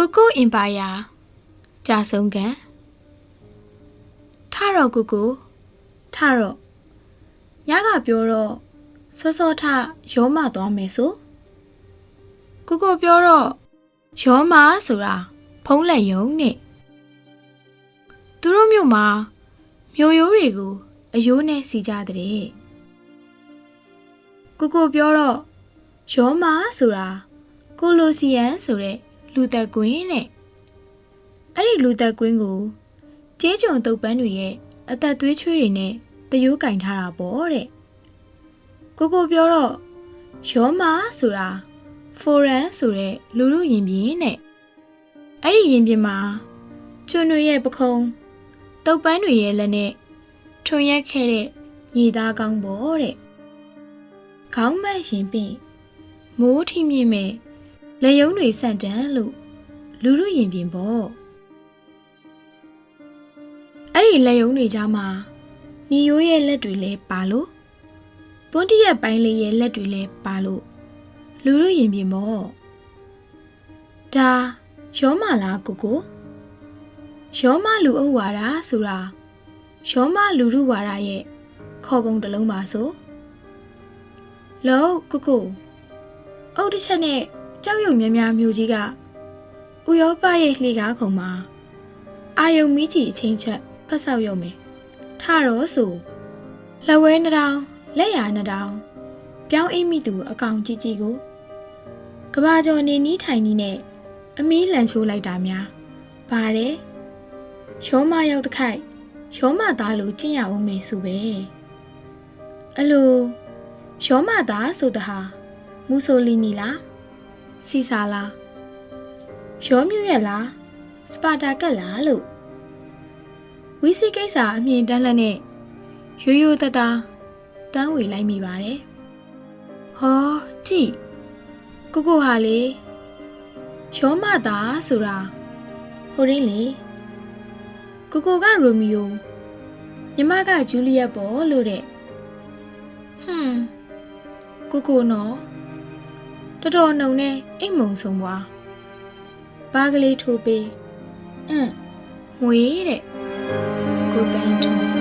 ကိုကိုအင်ပါယာကြာဆုံးကန်ထတော့ကိုကိုထတော့ညကပြောတော့စောစောထရောမသွားမယ်ဆိုကိုကိုပြောတော့ရောမဆိုတာဖုံးလက်ယုံနဲ့သူတို့မြို့မှာမြို့ရိုးတွေကိုအယိုးနဲ့စီကြတဲ့ကိုကိုပြောတော့ရောမဆိုတာကိုလိုစီယန်ဆိုတဲ့ လူသက်ကွင်းနဲ့အဲ့ဒီလူသက်ကွင်းကိုကျေးကျွန်တုပ်ပန်းတွေရဲ့အသက်သွေးချွေးတွေနဲ့တရိုးကင်ထားတာပေါ့တဲ့ကိုကိုပြောတော့ရောမဆိုတာဖိုရန်ဆိုတဲ့လူလူရင်ပြင်းနဲ့အဲ့ဒီရင်ပြင်းမှာကျွန်းတွေရဲ့ပခုံးတုပ်ပန်းတွေရဲ့လက်နဲ့ထွန်ရက်ခဲ့တဲ့ညီသားကောင်းပေါ့တဲ့ခေါင်းမက်ရင်ပင့်မိုးထိမြင့်မဲ့ လက်ယုံတွေဆန့်တန်းလို့လူလူရင်ပြင်ပေါ့အဲ့ဒီလက်ယုံတွေကြားမှာညီရိုးရဲ့လက်တွေလဲပါလို့ပွန်းတီရဲ့ပိုင်းလေးရဲ့လက်တွေလဲပါလို့လူလူရင်ပြင်ပေါ့ဒါရောမလားကိုကိုရောမလူအုပ်ဝါဒဆိုတာရောမလူလူဝါဒရဲ့ခေါ်ပုံတစ်လုံးပါဆိုလောကိုကိုအုတ်တစ်ချက်နဲ့ ကြောက်ရွံ့များများမျိုးကြီးကဥရောပရဲ့လှေကားခုံမှာအာယုံမီးကြီးအချင်းချက်ဖတ်ဆောက်ရုံမယ်ထတော့ဆိုလက်ဝဲနှတောင်လက်ရနှတောင်ပြောင်းအိမ်မိသူအကောင်ကြီးကြီးကိုကဘာကျော်နေနီးထိုင်နီးနဲ့အမီးလန်ချိုးလိုက်တာများပါတယ်ရောမရောက်တခိုက်ရောမသားလို့ကျင့်ရအောင်မယ်ဆိုပဲအလိုရောမသားဆိုတဟာမူဆိုလီနီလား စီစာလားရောမြူရဲ့လားစပါတာကက်လားလို့ဝီစီကိစ္စအမြင်တန်းလက်နဲ့ရိုးရိုးတသားတန်းဝေလိုက်မိပါတယ်ဟောကြည့်ကိုကိုဟာလေရောမသားဆိုတာဟိုရင်းလေကိုကိုကရိုမီယိုညီမကဂျူလီယက်ပေါ့လို့တဲ့ဟွန်းကိုကိုနော် တော်တော်နှုံနဲ့အိမ်မုံဆုံးပွားဘာကလေးထိုးပေးအင်းမွေးတဲ့ကိုတန်းထုံး